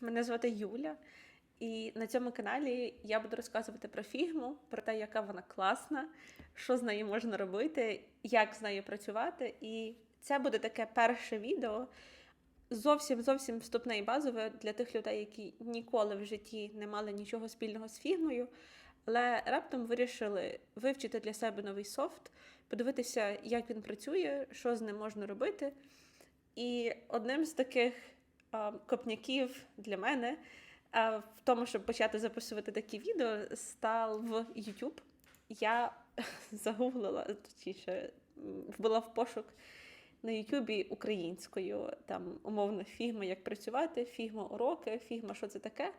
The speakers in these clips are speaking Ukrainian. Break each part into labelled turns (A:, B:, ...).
A: Мене звати Юля, і на цьому каналі я буду розказувати про фігму, про те, яка вона класна, що з нею можна робити, як з нею працювати. І це буде таке перше відео, зовсім зовсім вступне і базове для тих людей, які ніколи в житті не мали нічого спільного з фігмою, але раптом вирішили вивчити для себе новий софт, подивитися, як він працює, що з ним можна робити. І одним з таких копняків для мене в тому, щоб почати записувати такі відео, став YouTube. Я загуглила, точніше, вбила в пошук на Ютубі українською, там умовно фігма, як працювати, фігма уроки, фігма, що це таке.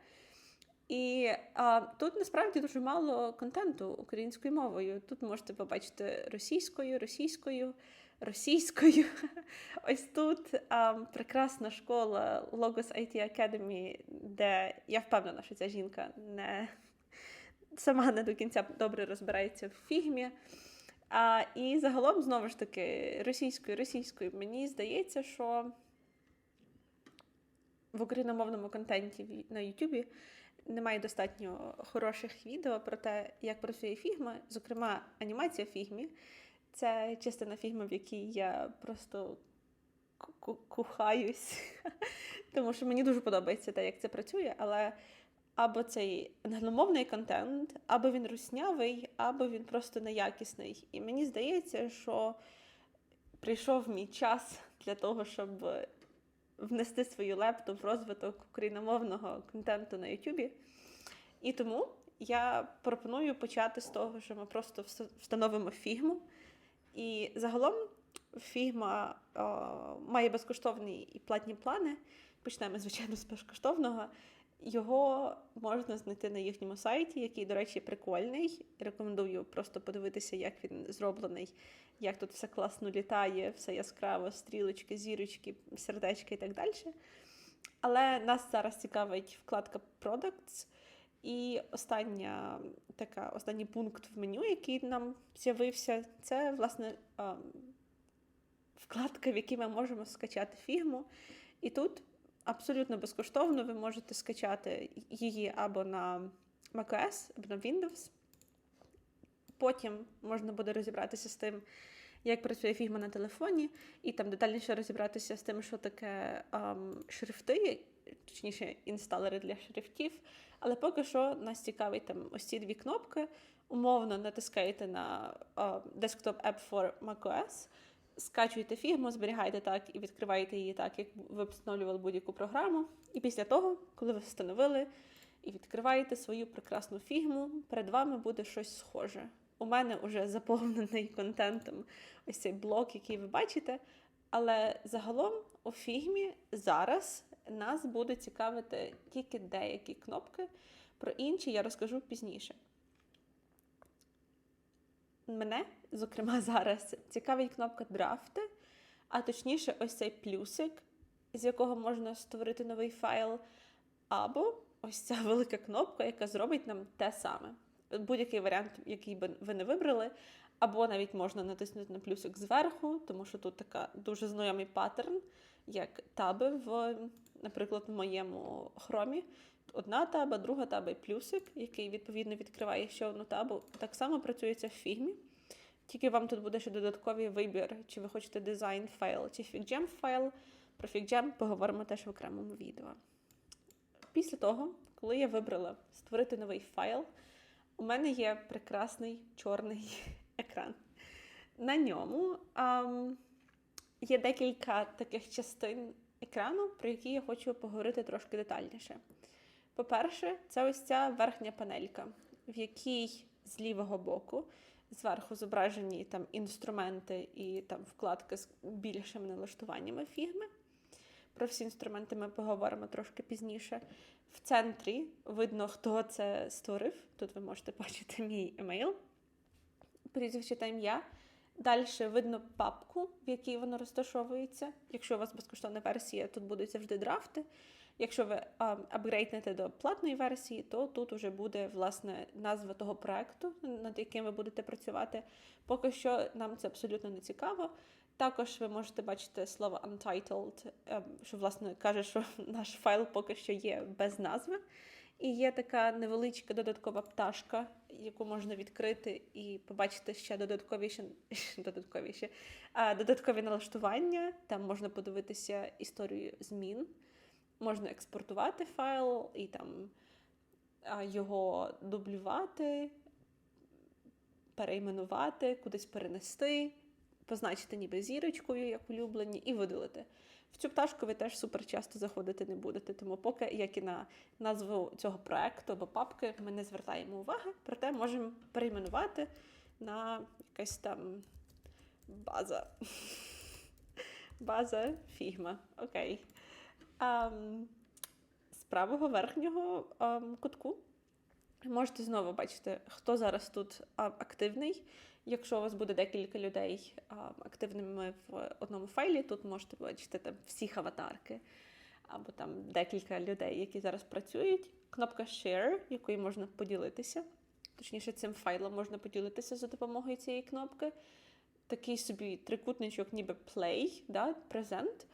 A: І а, тут насправді дуже мало контенту українською мовою. Тут можете побачити російською, російською, російською. Ось тут а, прекрасна школа Logos IT Academy, де я впевнена, що ця жінка не сама не до кінця добре розбирається в фігмі. А, і загалом, знову ж таки, російською, російською, мені здається, що в україномовному контенті на Ютубі немає достатньо хороших відео про те, як працює фігма, зокрема, анімація в фігмі. Це частина фігми, в якій я просто ку- ку- кухаюсь, тому що мені дуже подобається те, як це працює, але або цей англомовний контент, або він руснявий, або він просто неякісний. І мені здається, що прийшов мій час для того, щоб внести свою лепту в розвиток україномовного контенту на Ютубі. І тому я пропоную почати з того, що ми просто встановимо фігму. І загалом фігма має безкоштовні і платні плани. Почнемо, звичайно, з безкоштовного. Його можна знайти на їхньому сайті, який, до речі, прикольний. Рекомендую просто подивитися, як він зроблений, як тут все класно літає, все яскраво, стрілочки, зірочки, сердечки і так далі. Але нас зараз цікавить вкладка Products. І остання така, останній пункт в меню, який нам з'явився, це власне вкладка, в якій ми можемо скачати фігму. І тут абсолютно безкоштовно ви можете скачати її або на macOS, або на Windows. Потім можна буде розібратися з тим, як працює фігма на телефоні, і там детальніше розібратися з тим, що таке ем, шрифти, точніше, інсталери для шрифтів. Але поки що нас цікавить там ось ці дві кнопки. Умовно натискаєте на Desktop App for macOS, скачуєте фігму, зберігаєте так і відкриваєте її так, як ви встановлювали будь-яку програму. І після того, коли ви встановили і відкриваєте свою прекрасну фігму, перед вами буде щось схоже. У мене вже заповнений контентом ось цей блок, який ви бачите. Але загалом у фігмі зараз нас буде цікавити тільки деякі кнопки. Про інші я розкажу пізніше. Мене, зокрема, зараз цікавить кнопка драфти, а точніше, ось цей плюсик, з якого можна створити новий файл, або ось ця велика кнопка, яка зробить нам те саме. Будь-який варіант, який би ви не вибрали, або навіть можна натиснути на плюсик зверху, тому що тут така дуже знайомий паттерн, як таби в, наприклад, в моєму хромі. Одна таба, друга таба і плюсик, який відповідно відкриває ще одну табу. Так само працюється в фігмі. Тільки вам тут буде ще додатковий вибір, чи ви хочете дизайн файл, чи FigJam файл. Про FigJam поговоримо теж в окремому відео. Після того, коли я вибрала створити новий файл, у мене є прекрасний чорний екран. На ньому ам, є декілька таких частин екрану, про які я хочу поговорити трошки детальніше. По-перше, це ось ця верхня панелька, в якій з лівого боку зверху зображені там інструменти і там вкладки з більшими налаштуваннями фігми. Про всі інструменти ми поговоримо трошки пізніше. В центрі видно, хто це створив. Тут ви можете бачити мій емейл, прізвище та ім'я. Далі видно папку, в якій воно розташовується. Якщо у вас безкоштовна версія, тут будуть завжди драфти. Якщо ви апгрейднете до платної версії, то тут вже буде власне назва того проекту, над яким ви будете працювати. Поки що нам це абсолютно не цікаво. Також ви можете бачити слово untitled, ем, що власне каже, що наш файл поки що є без назви. І є така невеличка додаткова пташка, яку можна відкрити і побачити ще додаткові додаткові, ще, додаткові налаштування. Там можна подивитися історію змін, можна експортувати файл і там його дублювати, перейменувати, кудись перенести, позначити ніби зірочкою, як улюблені, і видалити. В цю пташку ви теж супер часто заходити не будете, тому поки, як і на назву цього проекту або папки, ми не звертаємо уваги, проте можемо перейменувати на якась там база. База фігма. Окей. Ам, з правого верхнього ам, кутку можете знову бачити, хто зараз тут активний. Якщо у вас буде декілька людей а, активними в одному файлі, тут можете бачити там всіх аватарки, або там декілька людей, які зараз працюють. Кнопка Share, якою можна поділитися. Точніше, цим файлом можна поділитися за допомогою цієї кнопки. Такий собі трикутничок, ніби Play, да, Present.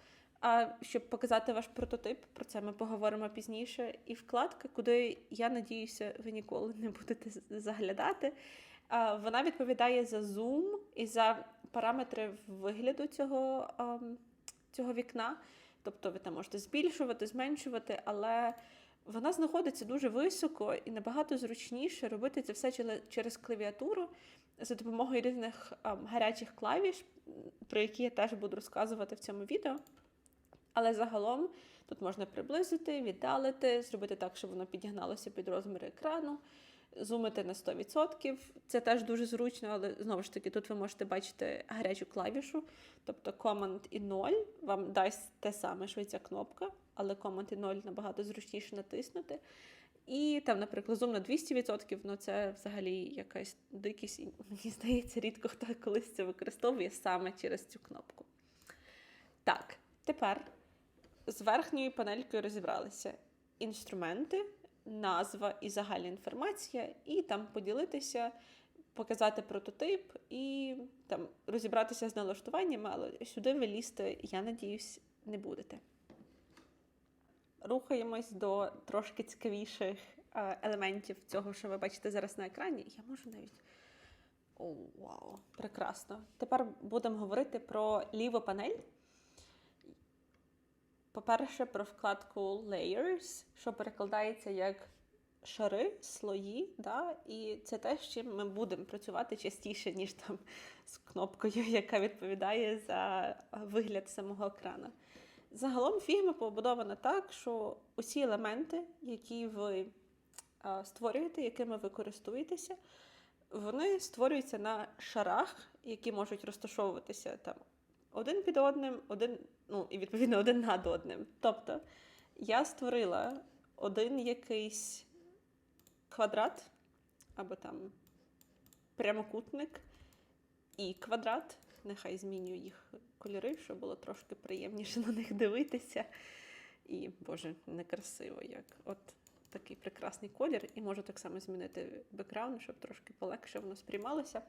A: А щоб показати ваш прототип, про це ми поговоримо пізніше. І вкладка, куди я надіюся, ви ніколи не будете заглядати. Вона відповідає за зум і за параметри вигляду цього, цього вікна. Тобто ви там можете збільшувати, зменшувати, але вона знаходиться дуже високо і набагато зручніше робити це все через клавіатуру за допомогою різних гарячих клавіш, про які я теж буду розказувати в цьому відео. Але загалом тут можна приблизити, віддалити, зробити так, щоб воно підігналося під розмір екрану, зумити на 100%. Це теж дуже зручно, але знову ж таки, тут ви можете бачити гарячу клавішу, тобто Command і 0 вам дасть те саме, що ця кнопка, але Command і 0 набагато зручніше натиснути. І там, наприклад, зум на 200%, ну це взагалі якась дикість, і мені здається, рідко хто колись це використовує саме через цю кнопку. Так, тепер з верхньою панелькою розібралися інструменти, назва і загальна інформація, і там поділитися, показати прототип і там розібратися з налаштуваннями, але сюди ви лізти, я надіюсь, не будете. Рухаємось до трошки цікавіших е, елементів цього, що ви бачите зараз на екрані. Я можу навіть. О, вау, прекрасно. Тепер будемо говорити про ліву панель. По-перше, про вкладку Layers, що перекладається як шари, слої. Да? І це те, з чим ми будемо працювати частіше, ніж там з кнопкою, яка відповідає за вигляд самого екрану. Загалом Figma побудована так, що усі елементи, які ви створюєте, якими ви користуєтеся, вони створюються на шарах, які можуть розташовуватися там один під одним, один, ну і відповідно один над одним. Тобто я створила один якийсь квадрат, або там прямокутник і квадрат. Нехай змінюю їх кольори, щоб було трошки приємніше на них дивитися. І, Боже, некрасиво, як от такий прекрасний колір. І можу так само змінити бекграунд, щоб трошки полегше воно сприймалося.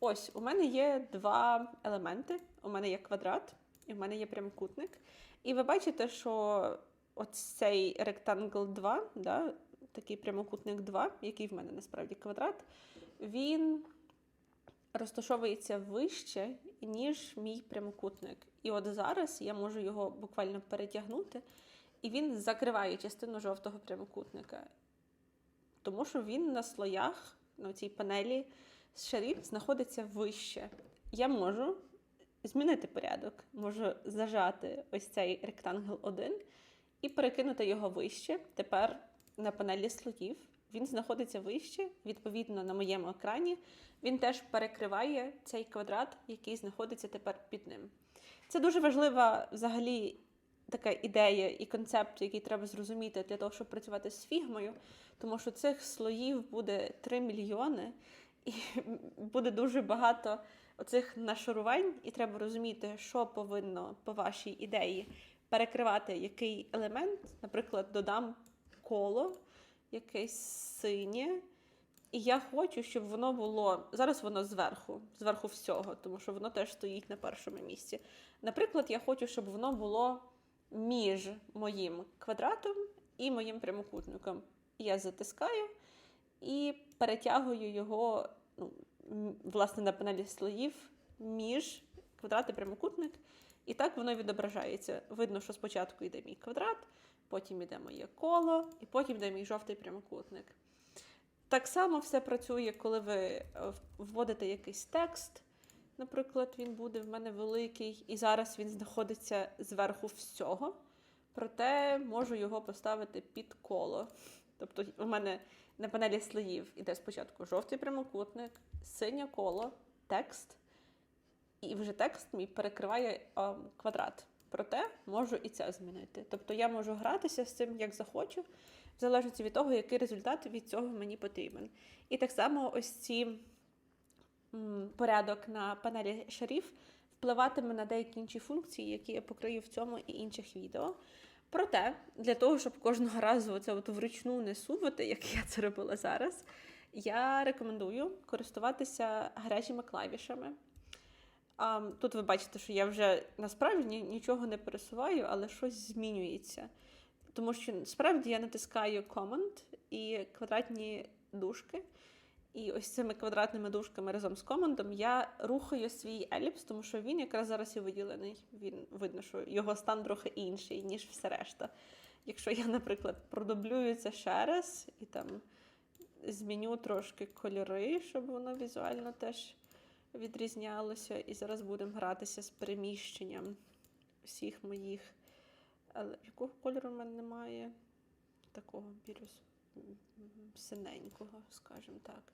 A: Ось, у мене є два елементи. У мене є квадрат, і в мене є прямокутник. І ви бачите, що ось цей Rectangle 2, да, такий прямокутник 2, який в мене насправді квадрат, він розташовується вище, ніж мій прямокутник. І от зараз я можу його буквально перетягнути, і він закриває частину жовтого прямокутника. Тому що він на слоях, на цій панелі шарів, знаходиться вище. Я можу змінити порядок, можу зажати ось цей ректангл 1 і перекинути його вище. Тепер на панелі слоїв. Він знаходиться вище, відповідно, на моєму екрані. Він теж перекриває цей квадрат, який знаходиться тепер під ним. Це дуже важлива взагалі така ідея і концепт, який треба зрозуміти для того, щоб працювати з фігмою, тому що цих слоїв буде 3 мільйони, і буде дуже багато оцих нашарувань, і треба розуміти, що повинно по вашій ідеї перекривати який елемент. Наприклад, додам коло, якесь синє І я хочу, щоб воно було. Зараз воно зверху, зверху всього, тому що воно теж стоїть на першому місці. Наприклад, я хочу, щоб воно було між моїм квадратом і моїм прямокутником. Я затискаю і перетягую його, ну, власне, на панелі слоїв між квадрат і прямокутник. І так воно відображається. Видно, що спочатку йде мій квадрат, потім йде моє коло, і потім йде мій жовтий прямокутник. Так само все працює, коли ви е, вводите якийсь текст. Наприклад, він буде в мене великий, і зараз він знаходиться зверху всього. Проте можу його поставити під коло. Тобто, у мене на панелі слоїв іде спочатку жовтий прямокутник, синє коло, текст, і вже текст мій перекриває а, квадрат. Проте можу і це змінити. Тобто я можу гратися з цим як захочу, в залежності від того, який результат від цього мені потрібен. І так само ось ці порядок на панелі шарів впливатиме на деякі інші функції, які я покрию в цьому і інших відео. Проте, для того, щоб кожного разу це от вручну не сувати, як я це робила зараз, я рекомендую користуватися гарячими клавішами. Тут ви бачите, що я вже насправді нічого не пересуваю, але щось змінюється. Тому що справді я натискаю Command і квадратні дужки. І ось цими квадратними дужками разом з командом я рухаю свій еліпс, тому що він якраз зараз і виділений. Він видно, що його стан трохи інший, ніж все решта. Якщо я, наприклад, продублюю це ще раз і там зміню трошки кольори, щоб воно візуально теж відрізнялося. І зараз будемо гратися з переміщенням всіх моїх. Але якого кольору в мене немає? Такого бірюс синенького, скажімо так.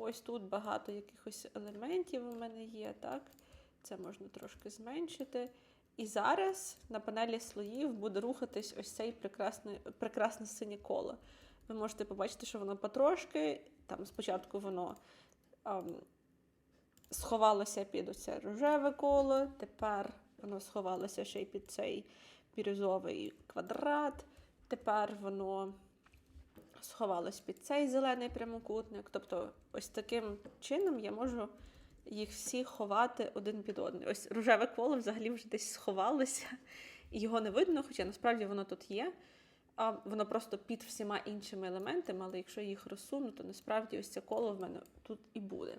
A: Ось тут багато якихось елементів у мене є, так? Це можна трошки зменшити. І зараз на панелі слоїв буде рухатись ось цей прекрасне, прекрасне синє коло. Ви можете побачити, що воно потрошки, там спочатку воно ам, сховалося під оце рожеве коло, тепер воно сховалося ще й під цей бірюзовий квадрат, тепер воно сховалось під цей зелений прямокутник. Тобто, ось таким чином я можу їх всі ховати один під одним. Ось рожеве коло взагалі вже десь сховалося, і його не видно, хоча насправді воно тут є. А воно просто під всіма іншими елементами, але якщо їх розсуну, то насправді ось це коло в мене тут і буде.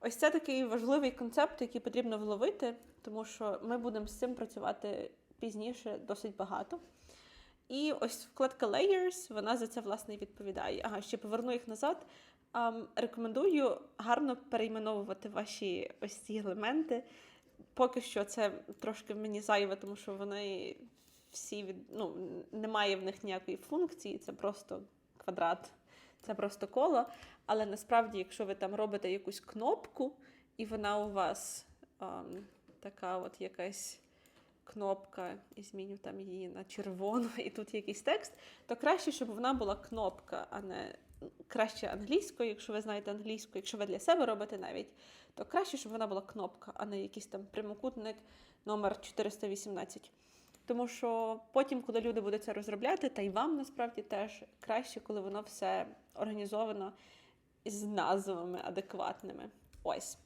A: Ось це такий важливий концепт, який потрібно вловити, тому що ми будемо з цим працювати пізніше досить багато. І ось вкладка Layers, вона за це власне і відповідає. Ага, ще поверну їх назад. Рекомендую гарно перейменовувати ваші ось ці елементи. Поки що це трошки мені зайве, тому що вони всі від ну, немає в них ніякої функції, це просто квадрат, це просто коло. Але насправді, якщо ви там робите якусь кнопку, і вона у вас um, така от якась кнопка, і зміню там її на червону, і тут якийсь текст, то краще, щоб вона була кнопка, а не краще англійською, якщо ви знаєте англійську, якщо ви для себе робите навіть, то краще, щоб вона була кнопка, а не якийсь там прямокутник номер 418. Тому що потім, коли люди будуть це розробляти, та й вам насправді теж краще, коли воно все організовано з назвами адекватними. Ось.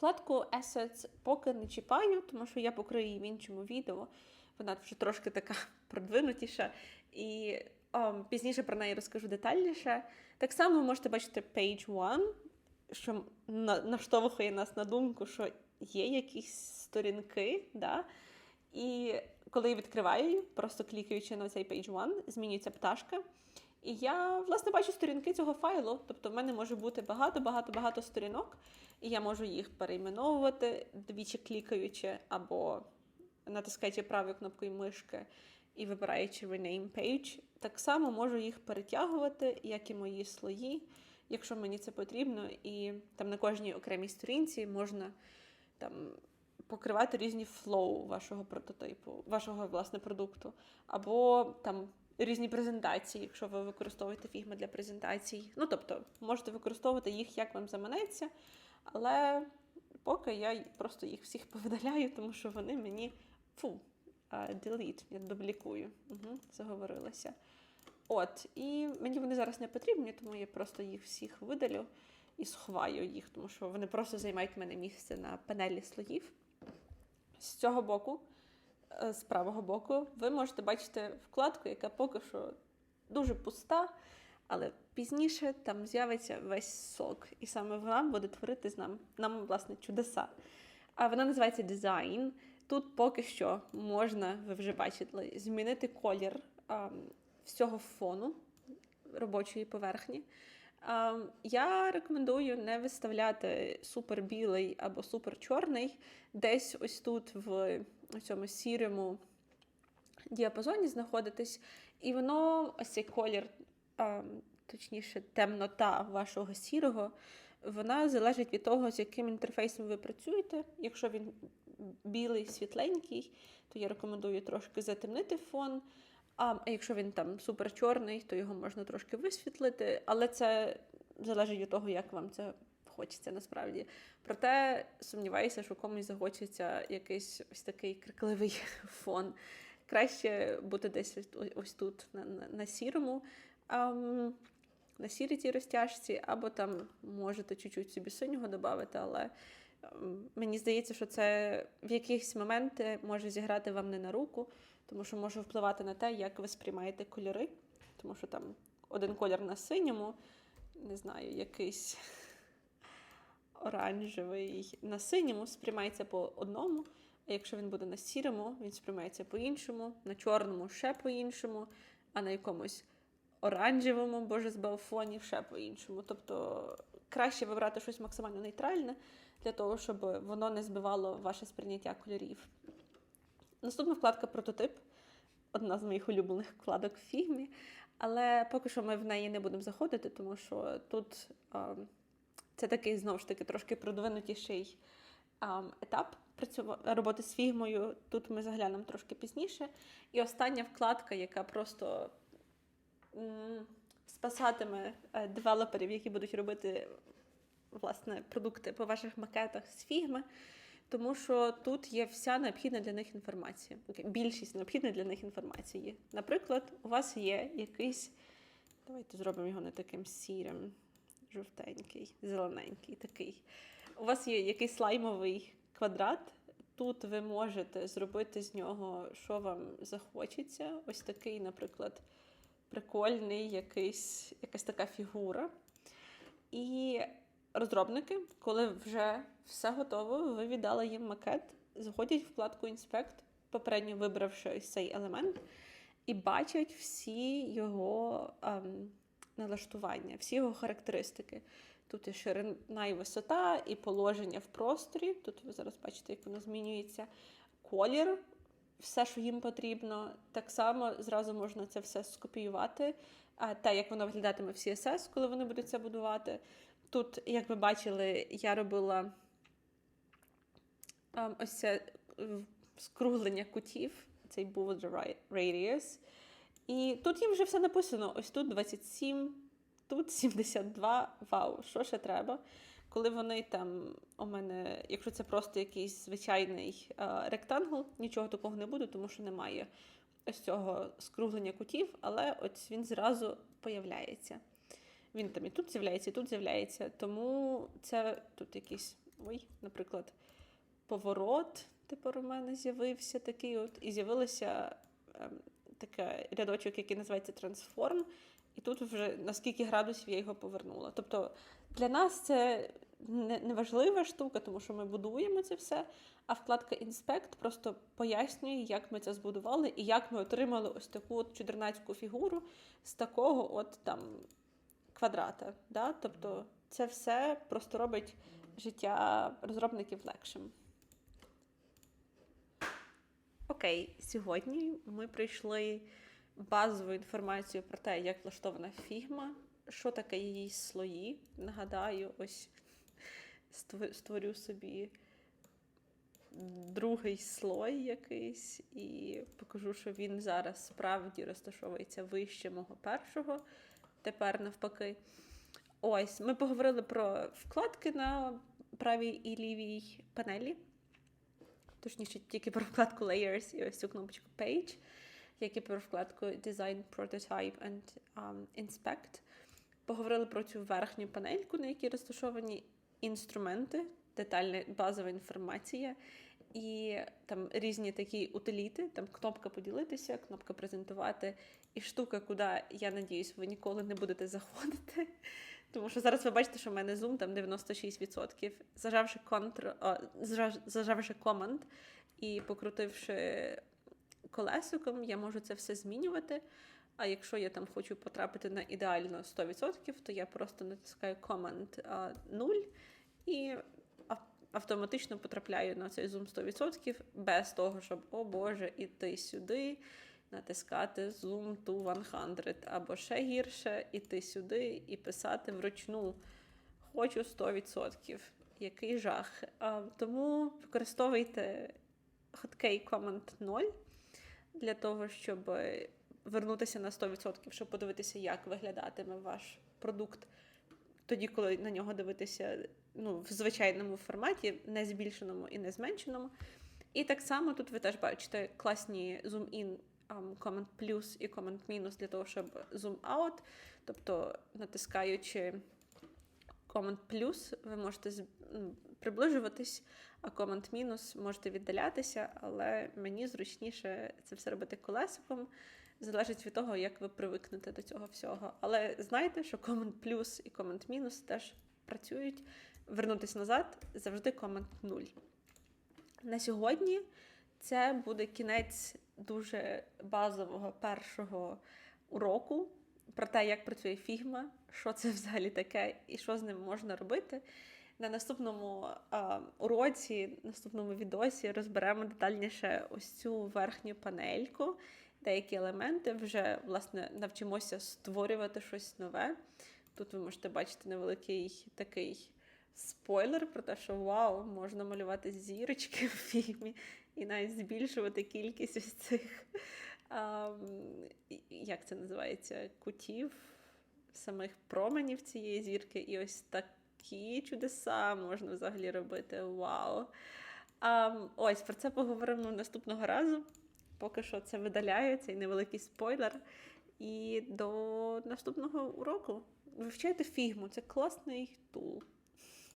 A: Вкладку Assets поки не чіпаю, тому що я покрию її в іншому відео. Вона вже трошки така продвинутіша. І о, пізніше про неї розкажу детальніше. Так само ви можете бачити Page One, що на, наштовхує нас на думку, що є якісь сторінки. Да? І коли я відкриваю просто клікаючи на цей Page One, змінюється пташка. І я, власне, бачу сторінки цього файлу. Тобто, в мене може бути багато-багато-багато сторінок, і я можу їх перейменовувати, двічі клікаючи, або натискаючи правою кнопкою мишки і вибираючи Rename Page. Так само можу їх перетягувати, як і мої слої, якщо мені це потрібно. І там на кожній окремій сторінці можна там. Покривати різні флоу вашого прототипу, вашого власне продукту, або там різні презентації, якщо ви використовуєте фігми для презентацій. Ну, тобто, можете використовувати їх, як вам заманеться, але поки я просто їх всіх повидаляю, тому що вони мені фу, delete, я дублікую. Угу, Заговорилася. От, і мені вони зараз не потрібні, тому я просто їх всіх видалю і сховаю їх, тому що вони просто займають в мене місце на панелі слоїв. З цього боку, з правого боку, ви можете бачити вкладку, яка поки що дуже пуста, але пізніше там з'явиться весь сок. І саме вона буде творити з нам, нам, власне, чудеса. А вона називається дизайн. Тут поки що можна, ви вже бачили, змінити колір а, всього фону робочої поверхні. Я рекомендую не виставляти супер білий або супер чорний, десь ось тут в цьому сірому діапазоні знаходитись, і воно ось цей колір, точніше, темнота вашого сірого, вона залежить від того, з яким інтерфейсом ви працюєте. Якщо він білий, світленький, то я рекомендую трошки затемнити фон. А якщо він там супер чорний, то його можна трошки висвітлити, але це залежить від того, як вам це хочеться насправді. Проте сумніваюся, що комусь захочеться якийсь ось такий крикливий фон. Краще бути десь ось, тут, на, на, на сірому, ам, на сірій цій розтяжці, або там можете чуть-чуть собі синього додати, але ам, мені здається, що це в якихось моменти може зіграти вам не на руку, тому що може впливати на те, як ви сприймаєте кольори. Тому що там один колір на синьому, не знаю, якийсь оранжевий на синьому сприймається по одному. А якщо він буде на сірому, він сприймається по-іншому, на чорному ще по-іншому, а на якомусь оранжевому, боже, збав фоні ще по-іншому. Тобто краще вибрати щось максимально нейтральне для того, щоб воно не збивало ваше сприйняття кольорів. Наступна вкладка прототип одна з моїх улюблених вкладок в фігмі. Але поки що ми в неї не будемо заходити, тому що тут а, це такий знову ж таки трошки продвинутіший а, етап роботи з фігмою. Тут ми заглянемо трошки пізніше. І остання вкладка, яка просто м, спасатиме е, девелоперів, які будуть робити власне продукти по ваших макетах з фігми. Тому що тут є вся необхідна для них інформація. Більшість необхідної для них інформації. Наприклад, у вас є якийсь. Давайте зробимо його не таким сірим, жовтенький, зелененький такий. У вас є якийсь слаймовий квадрат. Тут ви можете зробити з нього, що вам захочеться. Ось такий, наприклад, прикольний якийсь, якась така фігура. І розробники, коли вже все готово, ви віддали їм макет, заходять в вкладку Інспект, попередньо вибравши цей елемент, і бачать всі його ем, налаштування, всі його характеристики. Тут і ширина і висота, і положення в просторі. Тут ви зараз бачите, як воно змінюється. Колір, все, що їм потрібно. Так само зразу можна це все скопіювати. Те, як воно виглядатиме в CSS, коли вони будуть це будувати. Тут, як ви бачили, я робила um, ось це скруглення кутів, цей border radius. І тут їм вже все написано: ось тут 27, тут 72. Вау, що ще треба? Коли вони там у мене, якщо це просто якийсь звичайний uh, ректангл, нічого такого не буде, тому що немає ось цього скруглення кутів, але ось він зразу появляється. Він там і тут з'являється, і тут з'являється. Тому це тут якийсь, ой, наприклад, поворот тепер у мене з'явився такий от, і з'явилося ем, такий рядочок, який називається трансформ. І тут вже на скільки градусів я його повернула. Тобто для нас це неважлива штука, тому що ми будуємо це все. А вкладка Інспект просто пояснює, як ми це збудували і як ми отримали ось таку от чудернацьку фігуру з такого от там квадрата. Да? Тобто це все просто робить життя розробників легшим. Окей, сьогодні ми прийшли базову інформацію про те, як влаштована фігма, що таке її слої. Нагадаю, ось створю собі другий слой якийсь, і покажу, що він зараз справді розташовується вище мого першого тепер навпаки. Ось, ми поговорили про вкладки на правій і лівій панелі. Точніше, тільки про вкладку Layers і ось цю кнопочку Page. як і про вкладку Design, Prototype and um, Inspect. Поговорили про цю верхню панельку, на якій розташовані інструменти, детальна базова інформація і там різні такі утиліти, там кнопка поділитися, кнопка презентувати, і штука, куди, я надіюсь, ви ніколи не будете заходити. Тому що зараз ви бачите, що в мене зум там 96%. Зажавши контр, о, зажав- зажавши команд і покрутивши колесиком, я можу це все змінювати. А якщо я там хочу потрапити на ідеально 100%, то я просто натискаю а, 0 і автоматично потрапляю на цей зум 100% без того, щоб, о Боже, іти сюди, натискати Zoom to 100, або ще гірше, іти сюди і писати вручну хочу 100%. Який жах. А, тому використовуйте hotkey Command 0 для того, щоб вернутися на 100%, щоб подивитися, як виглядатиме ваш продукт тоді, коли на нього дивитися ну, в звичайному форматі, не збільшеному і не зменшеному. І так само тут ви теж бачите класні um, Command плюс і Command мінус для того, щоб out. Тобто, натискаючи Command плюс, ви можете приближуватись, а Command мінус можете віддалятися, але мені зручніше це все робити колесиком. Залежить від того, як ви привикнете до цього всього. Але знайте, що Command плюс і Command мінус теж працюють. Вернутися назад завжди Command 0. На сьогодні це буде кінець дуже базового першого уроку про те, як працює фігма, що це взагалі таке і що з ним можна робити. На наступному а, уроці, наступному відосі розберемо детальніше ось цю верхню панельку, деякі елементи. Вже власне навчимося створювати щось нове. Тут ви можете бачити невеликий такий спойлер про те, що вау, можна малювати зірочки в фільмі і навіть збільшувати кількість ось цих, а, як це називається, кутів, самих променів цієї зірки. І ось такі чудеса можна взагалі робити. Вау! А, ось про це поговоримо наступного разу. Поки що це видаляю, цей невеликий спойлер. І до наступного уроку. Вивчайте фігму, це класний тул.